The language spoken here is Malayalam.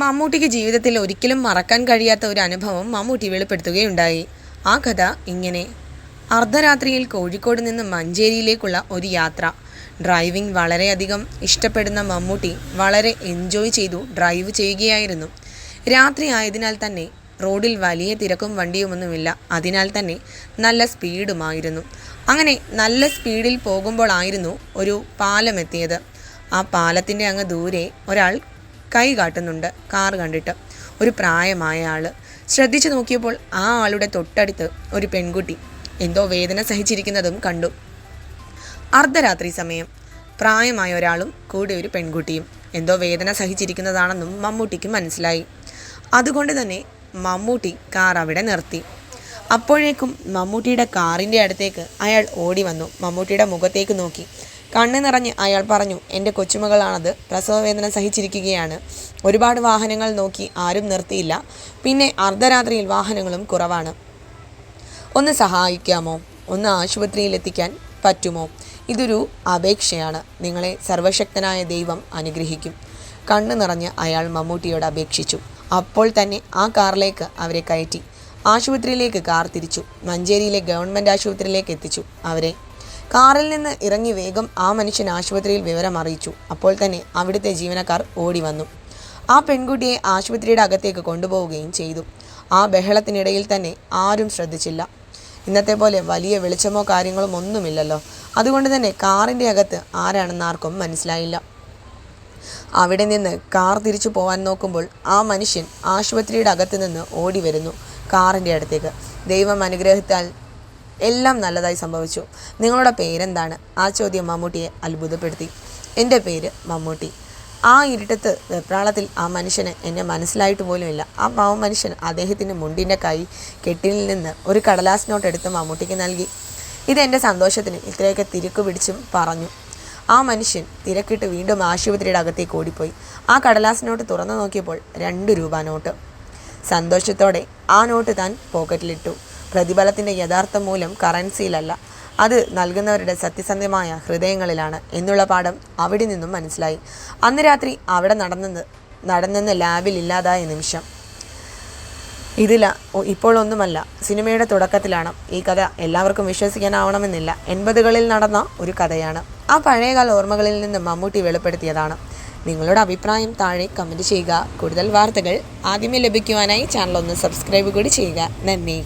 മമ്മൂട്ടിക്ക് ജീവിതത്തിൽ ഒരിക്കലും മറക്കാൻ കഴിയാത്ത ഒരു അനുഭവം മമ്മൂട്ടി വെളിപ്പെടുത്തുകയുണ്ടായി. ആ കഥ ഇങ്ങനെ. അർദ്ധരാത്രിയിൽ കോഴിക്കോട് നിന്ന് മഞ്ചേരിയിലേക്കുള്ള ഒരു യാത്ര. ഡ്രൈവിംഗ് വളരെയധികം ഇഷ്ടപ്പെടുന്ന മമ്മൂട്ടി വളരെ എൻജോയ് ചെയ്തു ഡ്രൈവ് ചെയ്യുകയായിരുന്നു. രാത്രി ആയതിനാൽ തന്നെ റോഡിൽ വലിയ തിരക്കും വണ്ടിയുമൊന്നുമില്ല. അതിനാൽ തന്നെ നല്ല സ്പീഡുമായിരുന്നു. അങ്ങനെ നല്ല സ്പീഡിൽ പോകുമ്പോഴായിരുന്നു ഒരു പാലം എത്തിയത് ആ പാലത്തിന്റെ അങ്ങ് ദൂരെ ഒരാൾ കൈ കാട്ടുന്നുണ്ട്. കാർ കണ്ടിട്ട്. ഒരു പ്രായമായ ആൾ ശ്രദ്ധിച്ചു നോക്കിയപ്പോൾ ആ ആളുടെ തൊട്ടടുത്ത് ഒരു പെൺകുട്ടി എന്തോ വേദന സഹിച്ചിരിക്കുന്നതും കണ്ടു. അർദ്ധരാത്രി സമയം. പ്രായമായ ഒരാളും കൂടെ ഒരു പെൺകുട്ടിയും എന്തോ വേദന സഹിച്ചിരിക്കുന്നതാണെന്നും മമ്മൂട്ടിക്ക് മനസ്സിലായി. അതുകൊണ്ട് തന്നെ മമ്മൂട്ടി കാർ അവിടെ നിർത്തി. അപ്പോഴേക്കും മമ്മൂട്ടിയുടെ കാറിന്റെ അടുത്തേക്ക് അയാൾ ഓടി വന്നു. മമ്മൂട്ടിയുടെ മുഖത്തേക്ക് നോക്കി. കണ്ണു നിറഞ്ഞ് അയാൾ പറഞ്ഞു എന്റെ കൊച്ചുമകളാണത്. പ്രസവവേദന സഹിച്ചിരിക്കുകയാണ്. ഒരുപാട് വാഹനങ്ങൾ നോക്കി ആരും നിർത്തിയില്ല. പിന്നെ അർദ്ധരാത്രിയിൽ വാഹനങ്ങളും കുറവാണ്. ഒന്ന് സഹായിക്കാമോ? ഒന്ന് ആശുപത്രിയിൽ എത്തിക്കാൻ പറ്റുമോ? ഇതൊരു അപേക്ഷയാണ്. നിങ്ങളെ സർവശക്തനായ ദൈവം അനുഗ്രഹിക്കും. കണ്ണു നിറഞ്ഞ് അയാൾ മമ്മൂട്ടിയോട് അപേക്ഷിച്ചു. അപ്പോൾ തന്നെ ആ കാറിലേക്ക് അവരെ കയറ്റി. ആശുപത്രിയിലേക്ക് കാർ തിരിച്ചു. മഞ്ചേരിയിലെ ഗവൺമെന്റ് ആശുപത്രിയിലേക്ക് എത്തിച്ചു. അവരെ കാറിൽ നിന്ന് ഇറങ്ങി വേഗം ആ മനുഷ്യൻ ആശുപത്രിയിൽ വിവരം അറിയിച്ചു. അപ്പോൾ തന്നെ അവിടുത്തെ ജീവനക്കാർ ഓടി വന്നു. ആ പെൺകുട്ടിയെ ആശുപത്രിയുടെ അകത്തേക്ക് കൊണ്ടുപോവുകയും ചെയ്തു. ആ ബഹളത്തിനിടയിൽ തന്നെ ആരും ശ്രദ്ധിച്ചില്ല. ഇന്നത്തെ പോലെ വലിയ വെളിച്ചമോ കാര്യങ്ങളും ഒന്നുമില്ലല്ലോ. അതുകൊണ്ട് തന്നെ കാറിന്റെ അകത്ത് ആരാണെന്ന് ആർക്കും മനസ്സിലായില്ല. അവിടെ നിന്ന് കാർ തിരിച്ചു പോകാൻ നോക്കുമ്പോൾ ആ മനുഷ്യൻ ആശുപത്രിയുടെ അകത്ത് നിന്ന് ഓടി വരുന്നു കാറിന്റെ അടുത്തേക്ക്. ദൈവം അനുഗ്രഹത്താൽ എല്ലാം നല്ലതായി സംഭവിച്ചു. നിങ്ങളുടെ പേരെന്താണ്? ആ ചോദ്യം മമ്മൂട്ടിയെ അത്ഭുതപ്പെടുത്തി. എന്റെ പേര് മമ്മൂട്ടി. ആ ഇരുട്ടത്ത് വെപ്രാളത്തിൽ ആ മനുഷ്യന് എന്നെ മനസ്സിലായിട്ട് പോലുമില്ല ആ പാവം മനുഷ്യൻ അദ്ദേഹത്തിന്റെ മുണ്ടിന്റെ കൈ കെട്ടിൽ നിന്ന് ഒരു കടലാസ് നോട്ട് എടുത്ത് മമ്മൂട്ടിക്ക് നൽകി. ഇതെന്റെ സന്തോഷത്തിന് ഇത്രയൊക്കെ തിരുക്കു പിടിച്ചും പറഞ്ഞു. ആ മനുഷ്യൻ തിരക്കിട്ട് വീണ്ടും ആശുപത്രിയുടെ അകത്തേക്ക് ഓടിപ്പോയി. ആ കടലാസ് നോട്ട് തുറന്നു നോക്കിയപ്പോൾ രണ്ട് രൂപ നോട്ട്. സന്തോഷത്തോടെ ആ നോട്ട് താൻ പോക്കറ്റിലിട്ടു. പ്രതിഫലത്തിന്റെ യഥാർത്ഥ മൂല്യം കറൻസിയിലല്ല അത് നൽകുന്നവരുടെ സത്യസന്ധമായ ഹൃദയങ്ങളിലാണ് എന്നുള്ള പാഠം അവിടെ നിന്നും മനസ്സിലായി. അന്ന് രാത്രി അവിടെ നടന്നത് നടന്നെന്ന ലാബിൽ ഇല്ലാതായ നിമിഷം. ഇതില ഇപ്പോഴൊന്നുമല്ല സിനിമയുടെ തുടക്കത്തിലാണ് ഈ കഥ എല്ലാവർക്കും വിശ്വസിക്കാനാവണമെന്നില്ല. എൺപതുകളിൽ നടന്ന ഒരു കഥയാണ്. ആ പഴയകാല ഓർമ്മകളിൽ നിന്ന് മമ്മൂട്ടി വെളിപ്പെടുത്തിയതാണ്. നിങ്ങളുടെ അഭിപ്രായം താഴെ കമന്റ് ചെയ്യുക. കൂടുതൽ വാർത്തകൾ ആദ്യമേ ലഭിക്കുവാനായി ചാനൽ ഒന്ന് സബ്സ്ക്രൈബ് കൂടി ചെയ്യുക. നന്ദി.